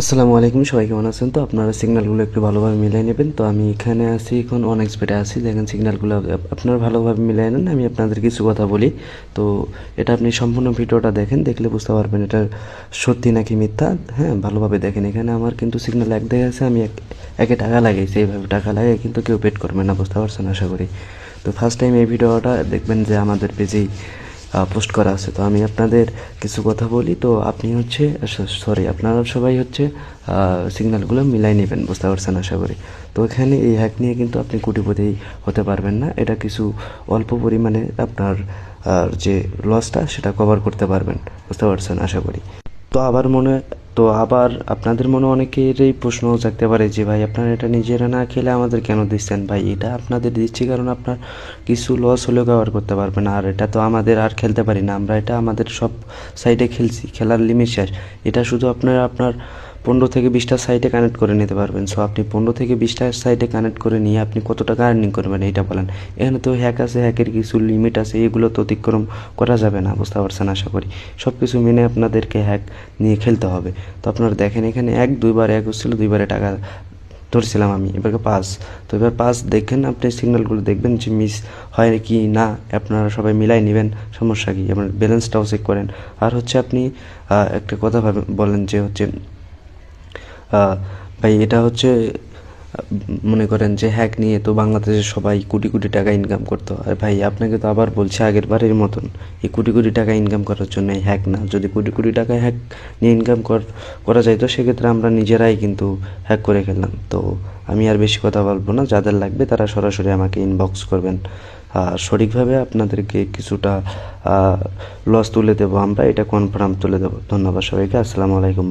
আসসালামু আলাইকুম, সবাই কেমন আছেন? তো আপনারা সিগন্যালগুলো একটু ভালোভাবে মিলাই নেবেন। তো আমি এখানে আছি, এখন অন এক্সপেটে আছি। দেখেন সিগন্যালগুলো আপনারা ভালোভাবে মিলাই নেন, আমি আপনাদের কিছু কথা বলি। তো এটা আপনি সম্পূর্ণ ভিডিওটা দেখেন, দেখলে বুঝতে পারবেন এটা সত্যি নাকি মিথ্যা। হ্যাঁ ভালোভাবে দেখেন। এখানে আমার কিন্তু সিগন্যাল এক দেখে আছে, আমি এক টাকা লাগাইছি, এইভাবে টাকা লাগিয়ে কিন্তু কেউ পেড করবে না, বুঝতে পারছেন আশা করি। তো ফার্স্ট টাইম এই ভিডিওটা দেখবেন যে আমাদের পেজেই পোস্ট করা আছে। তো আমি আপনাদের কিছু কথা বলি। তো আপনি হচ্ছে সরি আপনারা সবাই হচ্ছে সিগন্যালগুলো মিলাই নেবেন বুঝতে পারছেন আশা করি তো এখানে এই হ্যাক নিয়ে কিন্তু আপনি কোটিপতি হতে পারবেন না। এটা কিছু অল্প পরিমাণে আপনার যে লসটা সেটা কভার করতে পারবেন বুঝতে পারছেন আশা করি তো আবার মনে তো আবার আপনাদের মনে অনেকেরই প্রশ্ন থাকতে পারে যে, ভাই, আপনারা এটা নিজেরা না খেলে আমাদের কেন দিচ্ছেন? ভাই, এটা আপনাদের দিচ্ছি কারণ আপনার কিছু লস হলেও কভার করতে পারবেন। আর এটা তো আমাদের আর খেলতে পারি না। আমরা এটা আমাদের সব সাইডে খেলছি। খেলার লিমিট শেষ। এটা শুধু আপনার আপনার পনেরো থেকে বিশটা সাইটে কানেক্ট করে নিতে পারবেন। সো আপনি পনেরো থেকে বিশটা সাইটে কানেক্ট করে নিয়ে আপনি কত টাকা আর্নিং করবেন এটা বলেন। এখানে তো হ্যাক আছে হ্যাকের কিছু লিমিট আছে, এগুলো তো অতিক্রম করা যাবে না, বুঝতে পারছেন আশা করি। সব কিছু মেনে আপনাদেরকে হ্যাক নিয়ে খেলতে হবে। তো আপনারা দেখেন এখানে এক, দুইবার এক হচ্ছিল, দুইবারে টাকা ধরছিলাম আমি, এবারকে পাস তো এবার পাস দেখেন, আপনি সিগন্যালগুলো দেখবেন যে মিস হয় কি না, আপনারা সবাই মিলাই নেবেন, সমস্যা কি? আপনার ব্যালেন্সটাও চেক করেন। আর হচ্ছে আপনি একটা কথা ভাবেন, বলেন যে হচ্ছে ভাই, এটা হচ্ছে, মনে করেন যে হ্যাক নিয়ে তো বাংলাদেশে সবাই কোটি কোটি টাকা ইনকাম করতো। আর ভাই, আপনাকে তো আবার বলছি আগের বারের মতন, এই কোটি কোটি টাকা ইনকাম করার জন্য হ্যাক না। যদি কোটি কোটি টাকা হ্যাক নিয়ে ইনকাম করা যায়, তো সেক্ষেত্রে আমরা নিজেরাই কিন্তু হ্যাক করে ফেললাম। তো আমি আর বেশি কথা বলব না, যাদের লাগবে তারা সরাসরি আমাকে ইনবক্স করবেন। আর সঠিকভাবে আপনাদেরকে কিছুটা লস তুলে দেবো আমরা, এটা কনফার্ম তুলে দেবো। ধন্যবাদ সবাইকে, আসসালামু আলাইকুম